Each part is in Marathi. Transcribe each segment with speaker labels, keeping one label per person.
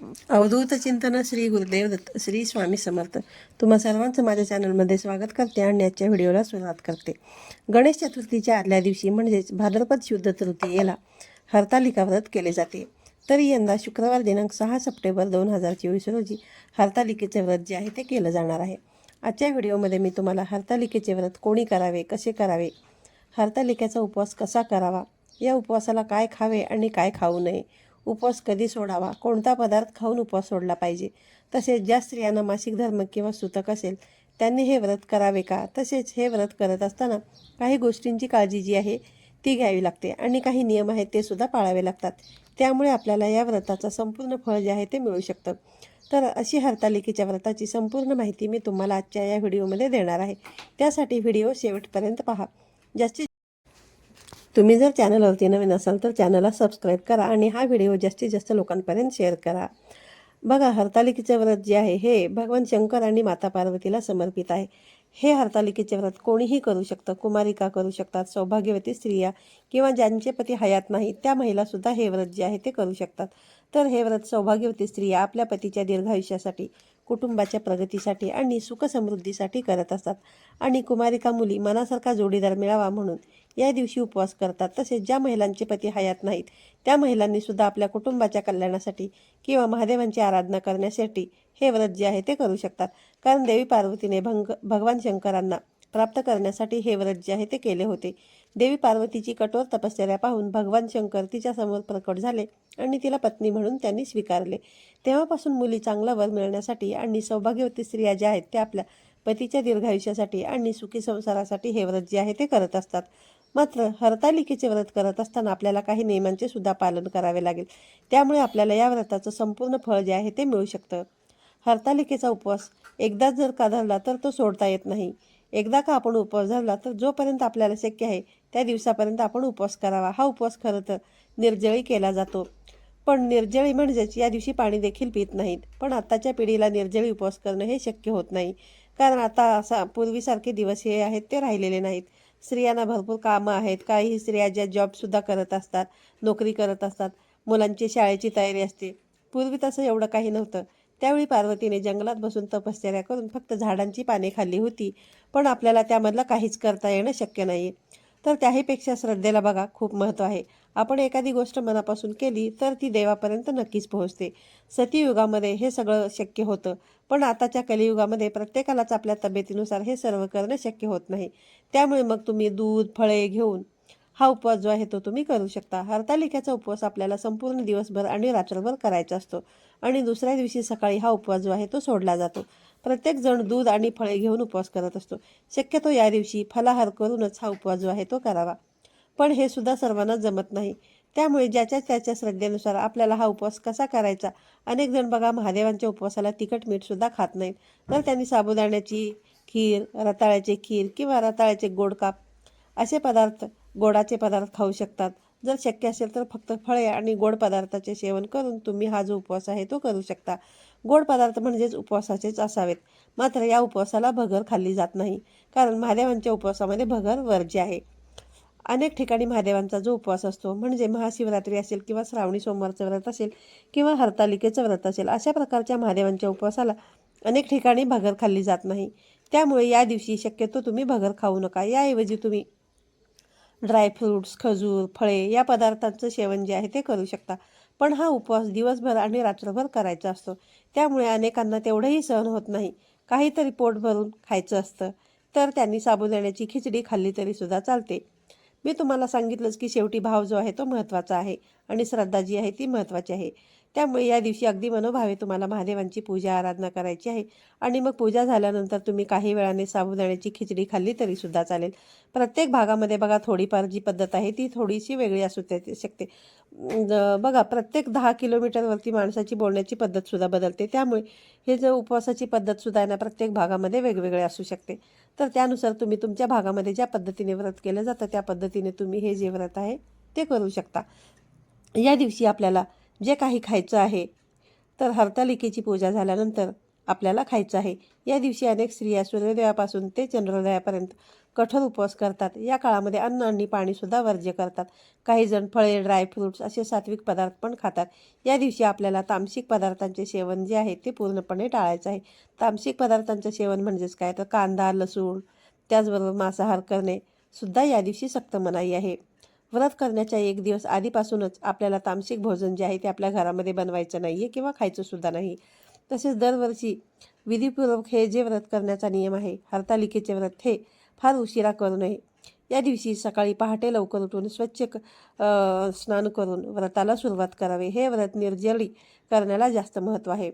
Speaker 1: अवधूत चिंतन श्री गुरुदेव दत्त श्री स्वामी समर्थ. तुम्हा सर्वांचं माझ्या चॅनलमध्ये स्वागत करते आणि आजच्या व्हिडिओला सुरुवात करते. गणेश चतुर्थीच्या आदल्या दिवशी म्हणजेच भाद्रपद शुद्ध तृतीयेला हरतालिका व्रत केले जाते. तरी यंदा शुक्रवार दिनांक सहा सप्टेंबर दोन हजार चोवीस रोजी हरतालिकेचे व्रत जे आहे ते केलं जाणार आहे. आजच्या व्हिडिओमध्ये मी तुम्हाला हरतालिकेचे व्रत कोणी करावे कसे करावे हरतालिकेचा उपवास कसा करावा या उपवासाला काय खावे आणि काय खाऊ नये उपवास कधी सोडावा? कोणता पदार्थ खाऊन उपवास सोडला पाहिजे? तसेच ज्या स्त्रियांना मासिक धर्म किंवा सुतक असेल त्यांनी हे व्रत करावे का? तसेच हे व्रत करत असताना काही गोष्टींची काळजी जी आहे ती घ्यावी लागते आणि काही नियम आहेत ते सुद्धा पाळावे लागतात. त्यामुळे आपल्याला या व्रताचं संपूर्ण फळ जे आहे ते मिळू शकतं. तर अशी हरतालिकेच्या व्रताची संपूर्ण माहिती मी तुम्हाला आजच्या या व्हिडिओमध्ये देणार आहे. त्यासाठी व्हिडिओ शेवटपर्यंत पहा. जास्तीत तुम्ही जर चॅनलवरती नवीन असाल तर चॅनलला सबस्क्राईब करा आणि हा व्हिडिओ जास्तीत जास्त लोकांपर्यंत शेअर करा. बघा हरतालिकेचे व्रत जे आहे हे भगवान शंकर आणि माता पार्वतीला समर्पित आहे. हे हरतालिकेचे व्रत कोणीही करू शकतं. कुमारिका करू शकतात सौभाग्यवती स्त्रिया किंवा ज्यांचे पती हयात नाही त्या महिलासुद्धा हे व्रत जे आहे ते करू शकतात. तर हे व्रत सौभाग्यवती स्त्रिया आपल्या पतीच्या दीर्घायुष्यासाठी कुटुंबाच्या प्रगतीसाठी आणि सुखसमृद्धीसाठी करत असतात. आणि कुमारिका मुली मनासारखा जोडीदार मिळावा म्हणून या दिवशी उपवास करतात. तसेच ज्या महिलांचे पती हयात नाहीत त्या महिलांनी सुद्धा आपल्या कुटुंबाच्या कल्याणासाठी किंवा महादेवांची आराधना करण्यासाठी हे व्रत जे आहे ते करू शकतात. कारण देवी पार्वतीने भंग भगवान शंकरांना प्राप्त करण्यासाठी हे व्रत जे आहे ते केले होते. देवी पार्वतीची कठोर तपश्चर्या पाहून भगवान शंकर तिच्यासमोर प्रकट झाले आणि तिला पत्नी म्हणून त्यांनी स्वीकारले. तेव्हापासून मुली चांगला वर मिळण्यासाठी आणि सौभाग्यवती स्त्रिया ज्या आहेत त्या आपल्या पतीच्या दीर्घायुष्यासाठी आणि सुखी संसारासाठी हे व्रत जे आहे ते करत असतात. मात्र हरतालिकेचे व्रत करत असताना आपल्याला काही नियमांचे सुद्धा पालन करावे लागेल. त्यामुळे आपल्याला या व्रताचं संपूर्ण फळ जे आहे ते मिळू शकतं. हरतालिकेचा उपवास एकदाच जर का धरला तर तो सोडता येत नाही. एकदा का आपण उपवास धरला तर जोपर्यंत आपल्याला शक्य आहे त्या दिवसापर्यंत आपण उपवास करावा. हा उपवास खरं तर निर्जळी केला जातो. पण निर्जळी म्हणजेच या दिवशी पाणी देखील पित नाहीत. पण आत्ताच्या पिढीला निर्जळी उपवास करणं हे शक्य होत नाही. कारण आता असा पूर्वीसारखे दिवस हे आहेत ते राहिलेले नाहीत. स्त्रियांना भरपूर कामं आहेत. काही स्त्रिया ज्या जॉबसुद्धा करत असतात नोकरी करत असतात मुलांची शाळेची तयारी असते. पूर्वी तसं एवढं काही नव्हतं. त्यावेळी पार्वतीने जंगलात बसून तपश्चर्या करून फक्त झाडांची पाने खाल्ली होती. पण आपल्याला त्यामधलं काहीच करता येणं शक्य नाही तर त्याहीपेक्षा श्रद्धेला बघा खूप महत्त्व आहे. आपण एखादी गोष्ट मनापासून केली तर ती देवापर्यंत नक्कीच पोहोचते. सतीयुगामध्ये हे सगळं शक्य होतं. पण आताच्या कलियुगामध्ये प्रत्येकालाच आपल्या तब्येतीनुसार हे सर्व करणं शक्य होत नाही. त्यामुळे मग तुम्ही दूध फळे घेऊन हा उपवास जो आहे तो तुम्ही करू शकता. हरतालिकेचा उपवास आपल्याला संपूर्ण दिवसभर आणि रात्रभर करायचा असतो. आणि दुसऱ्या दिवशी सकाळी हा उपवास जो आहे तो सोडला जातो. प्रत्येक जण दूध आणि फळे घेऊन उपवास करत असतो. शक्यतो या दिवशी फलाहार करूनच हा उपवास जो आहे तो करावा. पण हे सुद्धा सर्वांना जमत नाही. त्यामुळे ज्याच्या त्याच्या श्रद्धेनुसार आपल्याला हा उपवास कसा करायचा? अनेक जण बघा महादेवांच्या उपवासाला तिखट मीठ सुद्धा खात नाहीत. तर त्यांनी साबुदाण्याची खीर रताळ्याचे खीर किंवा रताळ्याचे गोड काप असे पदार्थ गोडाचे पदार्थ खाऊ शकतात. जर शक्य असेल तर फक्त फळे आणि गोड पदार्थाचे सेवन करून तुम्ही हा जो उपवास आहे तो करू शकता. गोड पदार्थ म्हणजेच उपवासाचेच असावेत. मात्र या उपवासाला भगर खाल्ली जात नाही. कारण महादेवांच्या उपवासामध्ये भगर वर्ज्य आहे. अनेक ठिकाणी महादेवांचा जो उपवास असतो म्हणजे महाशिवरात्री असेल किंवा श्रावणी सोमवारचं व्रत असेल किंवा हरतालिकेचं व्रत असेल अशा प्रकारच्या महादेवांच्या उपवासाला अनेक ठिकाणी भगर खाल्ली जात नाही. त्यामुळे या दिवशी शक्यतो तुम्ही भगर खाऊ नका. याऐवजी तुम्ही ड्रायफ्रूट्स खजूर फळे या पदार्थांचं सेवन जे आहे ते करू शकता. पण हा उपवास दिवसभर आणि रात्रभर करायचा असतो. त्यामुळे अनेकांना तेवढंही सहन होत नाही. काहीतरी पोट भरून खायचं असतं. तर त्यांनी साबुदाण्याची खिचडी खाल्ली तरी सुद्धा चालते. मी तुम्हाला सांगितलंच की शेवटी भाव जो आहे तो महत्त्वाचा आहे आणि श्रद्धा जी आहे ती महत्त्वाची आहे. त्यामुळे या दिवशी अगदी मनोभावे तुम्हाला महादेवांची पूजा आराधना करायची आहे. आणि मग पूजा झाल्यानंतर तुम्ही काही वेळाने साबुदाण्याची खिचडी खाल्ली तरी सुद्धा चालेल. प्रत्येक भागामध्ये बघा थोडीफार जी पद्धत आहे ती थोडीशी वेगळी असू शकते. बघा प्रत्येक दहा किलोमीटरवरती माणसाची बोलण्याची पद्धतसुद्धा बदलते. त्यामुळे हे जे उपवासाची पद्धतसुद्धा आहे ना प्रत्येक भागामध्ये वेगवेगळे असू शकते. तर त्यानुसार तुम्ही तुमच्या भागामध्ये ज्या पद्धतीने व्रत केलं जातं त्या पद्धतीने तुम्ही हे जे व्रत आहे ते करू शकता. या दिवशी आपल्याला जे काही खायचं आहे. तर हरतालिकेची पूजा झाल्यानंतर आपल्याला खायचं आहे. या दिवशी अनेक स्त्रिया सूर्योदयापासून ते चंद्रोदयापर्यंत कठोर उपवास करतात. या काळामध्ये अन्न आणि पाणीसुद्धा वर्ज्य करतात. काही जण फळे ड्रायफ्रूट्स असे सात्विक पदार्थ पण खातात. या दिवशी आपल्याला तामसिक पदार्थांचे सेवन जे आहे ते पूर्णपणे टाळायचं आहे. तामसिक पदार्थांचं सेवन म्हणजेच काय? तर कांदा लसूण त्याचबरोबर मांसाहार करणे सुद्धा या दिवशी सक्त मनाई आहे. व्रत करण्याच्या एक दिवस आधीपासूनच आपल्याला तामसिक भोजन जे आहे ते आपल्या घरामध्ये बनवायचं नाही आहे किंवा खायचं सुद्धा नाही. तसेच दरवर्षी विधीपूर्वक हे जे व्रत करण्याचा नियम आहे हरतालिकेचे व्रत हे फार उशिरा करू नये. या दिवशी सकाळी पहाटे लवकर उठून स्वच्छ क- स्नान करून व्रताला सुरुवात करावे. हे व्रत निर्जली करण्याला जास्त महत्त्व आहे.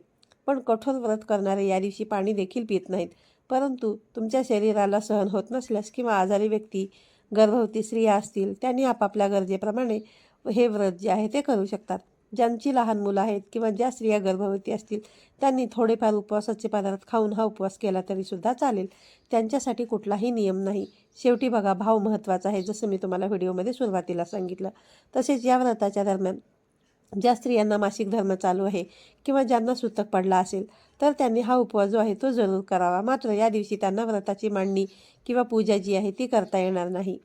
Speaker 1: पण कठोर व्रत करणारे या दिवशी पाणी देखील पित नाहीत. परंतु तुमच्या शरीराला सहन होत नसल्यास किंवा आजारी व्यक्ती गर्भवती स्त्रिया असतील त्यांनी आपापल्या गरजेप्रमाणे हे व्रत जे आहे ते करू शकतात. ज्यांची लहान मुलं आहेत किंवा ज्या स्त्रिया गर्भवती असतील त्यांनी थोडेफार उपवासाचे पदार्थ खाऊन हा उपवास केला तरीसुद्धा चालेल. त्यांच्यासाठी कुठलाही नियम नाही. शेवटी बघा भाव महत्त्वाचा आहे. जसं मी तुम्हाला व्हिडिओमध्ये सुरुवातीला सांगितलं तसेच या व्रताच्या दरम्यान ज्या स्त्रियांना मासिक धर्म चालू आहे किंवा ज्यांना सुतक पडला असेल तर त्यांनी हा उपवास जो आहे तो जरूर करावा. मात्र या दिवशी त्यांना व्रताची मांडणी किंवा पूजा जी आहे ती करता येणार नाही.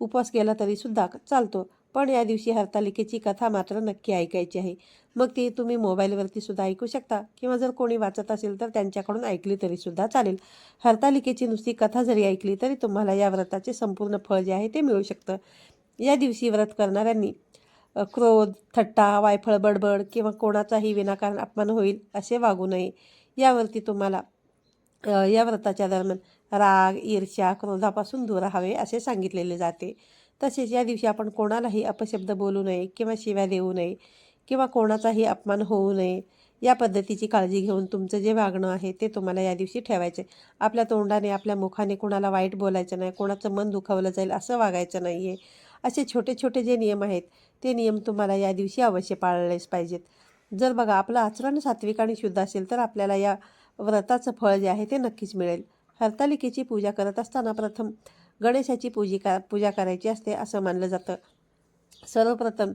Speaker 1: उपवास केला तरीसुद्धा चालतो पण या दिवशी हरतालिकेची कथा मात्र नक्की ऐकायची आहे. मग ती तुम्ही मोबाईलवरती सुद्धा ऐकू शकता किंवा जर कोणी वाचत असेल तर त्यांच्याकडून ऐकली तरीसुद्धा चालेल. हरतालिकेची नुसती कथा जरी ऐकली तरी तुम्हाला या व्रताचे संपूर्ण फळ जे आहे ते मिळू शकतं. या दिवशी व्रत करणाऱ्यांनी क्रोध थट्टा वायफळ बडबड किंवा कोणाचाही विनाकारण अपमान होईल असे वागू नये. यावरती तुम्हाला या व्रताच्या दरम्यान राग ईर्ष्या क्रोधापासून दूर राहावे असे सांगितलेले जाते. तसेच या दिवशी आपण कोणालाही अपशब्द बोलू नये किंवा शिव्या देऊ नये किंवा कोणाचाही अपमान होऊ नये. या पद्धतीची काळजी घेऊन तुमचं जे वागणं आहे ते तुम्हाला या दिवशी ठेवायचे. आपल्या तोंडाने आपल्या मुखाने कोणाला वाईट बोलायचं नाही कोणाचं मन दुखावलं जाईल असं वागायचं नाही आहे असे छोटे छोटे जे नियम आहेत ते नियम तुम्हाला या दिवशी अवश्य पाळलेच पाहिजेत. जर बघा आपलं आचरण सात्विक आणि शुद्ध असेल तर आपल्याला या व्रताचं फळ जे आहे ते नक्कीच मिळेल. हरतालिकेची पूजा करत असताना प्रथम गणेशाची पूजी का पूजा करायची असते असं मानलं जातं. सर्वप्रथम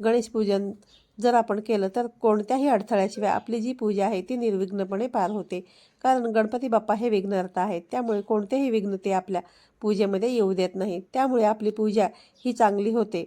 Speaker 1: गणेश पूजन जर आपण केलं तर कोणत्याही अडथळ्याशिवाय आपली जी पूजा आहे ती निर्विघ्नपणे पार होते. कारण गणपती बाप्पा हे विघ्नहर्ता आहेत. त्यामुळे कोणतेही विघ्न ते आपल्या पूजेमध्ये येऊ देत नाहीत. त्यामुळे आपली पूजा ही चांगली होते.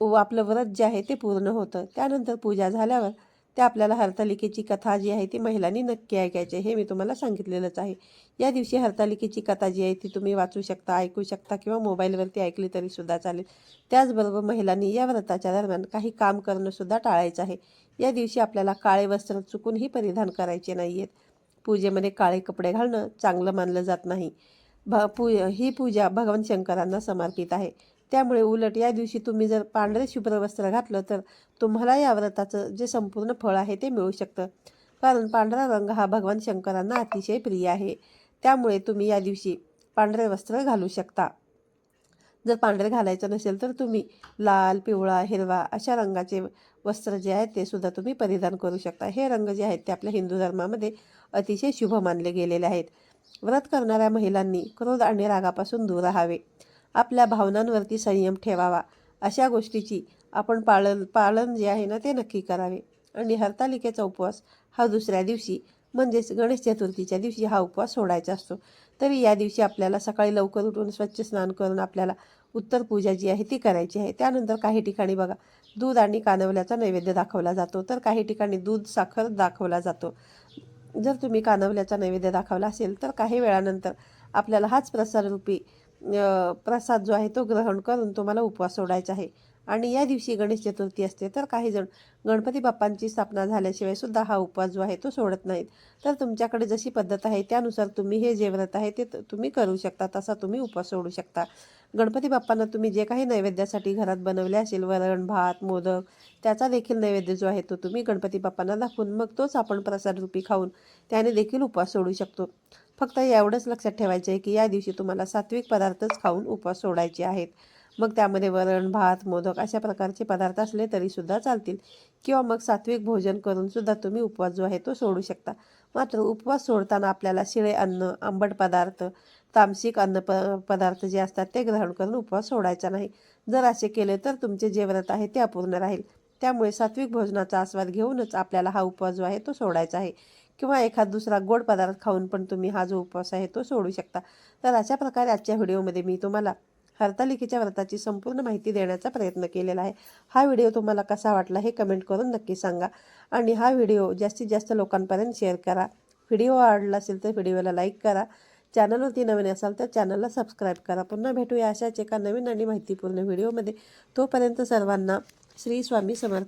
Speaker 1: आपलं व्रत जे आहे ते पूर्ण होतं. त्यानंतर पूजा झाल्यावर ते आपल्याला हरतालिकेची कथा जी आहे ती महिलांनी नक्की ऐकायची हे मी तुम्हाला सांगितलेलंच आहे. या दिवशी हरतालिकेची कथा जी आहे ती तुम्ही वाचू शकता ऐकू शकता किंवा मोबाईलवरती ऐकली तरीसुद्धा चालेल. त्याचबरोबर महिलांनी या व्रताच्या दरम्यान काही काम करणंसुद्धा टाळायचं आहे. या दिवशी आपल्याला काळे वस्त्र चुकूनही परिधान करायचे नाही आहेत पूजेमध्ये काळे कपडे घालणं चांगलं मानलं जात नाही. भ पू ही पूजा भगवान शंकरांना समर्पित आहे. त्यामुळे उलट या दिवशी तुम्ही जर पांढरे शुभ्र वस्त्र घातलं तर तुम्हाला या व्रताचं जे संपूर्ण फळ आहे ते मिळू शकतं. कारण पांढरा रंग हा भगवान शंकरांना अतिशय प्रिय आहे. त्यामुळे तुम्ही या दिवशी पांढरे वस्त्र घालू शकता. जर पांढरे घालायचं नसेल तर तुम्ही लाल पिवळा हिरवा अशा रंगाचे वस्त्र जे आहेत ते सुद्धा तुम्ही परिधान करू शकता. हे रंग जे आहेत ते आपल्या हिंदू धर्मामध्ये अतिशय शुभ मानले गेलेले आहेत. व्रत करणाऱ्या महिलांनी क्रोध आणि रागापासून दूर राहावे. आपल्या भावनांवरती संयम ठेवावा. अशा गोष्टीची आपण पालन पालन जे आहे ना ते नक्की करावे. आणि हरतालिकेचा उपवास हा दुसऱ्या दिवशी म्हणजेच गणेश चतुर्थीच्या दिवशी हा उपवास सोडायचा असतो. तरी या दिवशी आपल्याला सकाळी लवकर उठून स्वच्छ स्नान करून आपल्याला उत्तर पूजा जी आहे ती करायची आहे. त्यानंतर काही ठिकाणी बघा दूध आणि कानवल्याचा नैवेद्य दाखवला जातो. तर काही ठिकाणी दूध साखर दाखवला जातो. जर तुम्ही कानवल्याचा नैवेद्य दाखवला असेल तर काही वेळानंतर आपल्याला हाच प्रसाररूपी प्रसाद जो आहे तो ग्रहण करून तुम्हाला उपवास सोडायचा आहे. आणि या दिवशी गणेश चतुर्थी असते तर काही जण गणपती बाप्पांची स्थापना झाल्याशिवाय सुद्धा हा उपवास जो आहे तो सोडत नाहीत. तर तुमच्याकडे जशी पद्धत आहे त्यानुसार तुम्ही हे जे व्रत आहे ते तुम्ही करू शकता तसा तुम्ही उपवास सोडू शकता. गणपती बाप्पांना तुम्ही जे काही नैवेद्यासाठी घरात बनवले असेल वरण भात मोदक त्याचा देखील नैवेद्य जो आहे तो तुम्ही गणपती बाप्पांना दाखवून मग तोच आपण प्रसाद रूपी खाऊन त्याने देखील उपवास सोडू शकतो. फक्त एवढंच लक्षात ठेवायचं आहे की या दिवशी तुम्हाला सात्विक पदार्थच खाऊन उपवास सोडायचे आहेत. मग त्यामध्ये वरण भात मोदक अशा प्रकारचे पदार्थ असले तरीसुद्धा चालतील. किंवा मग सात्विक भोजन करूनसुद्धा तुम्ही उपवास जो आहे तो सोडू शकता. मात्र उपवास सोडताना आपल्याला शिळे अन्न आंबट पदार्थ तामसिक अन्न प पदार्थ जे असतात ते ग्रहण करून उपवास सोडायचा नाही. जर असे केले तर तुमचे जे व्रत आहे ते अपूर्ण राहील. त्यामुळे सात्विक भोजनाचा आस्वाद घेऊनच आपल्याला हा उपवास जो आहे तो सोडायचा आहे. किंवा एखाद दुसरा गोड पदार्थ खाऊन पण तुम्ही हा जो उपवास आहे तो सोडू शकता. तर अशा प्रकारे आजच्या व्हिडिओमध्ये मी तुम्हाला हरतालिकेच्या व्रताची संपूर्ण माहिती देण्याचा प्रयत्न केलेला आहे. हा व्हिडिओ तुम्हाला कसा वाटला हे कमेंट करून नक्की सांगा. आणि हा व्हिडिओ जास्तीत जास्त लोकांपर्यंत शेअर करा. व्हिडिओ आवडला असेल तर व्हिडिओला लाईक करा. चॅनलवरती नवीन असाल तर चॅनलला सबस्क्राईब करा. पुन्हा भेटूया अशाच एका नवीन आणि माहितीपूर्ण व्हिडिओमध्ये. तोपर्यंत सर्वांना श्री स्वामी समर्थ.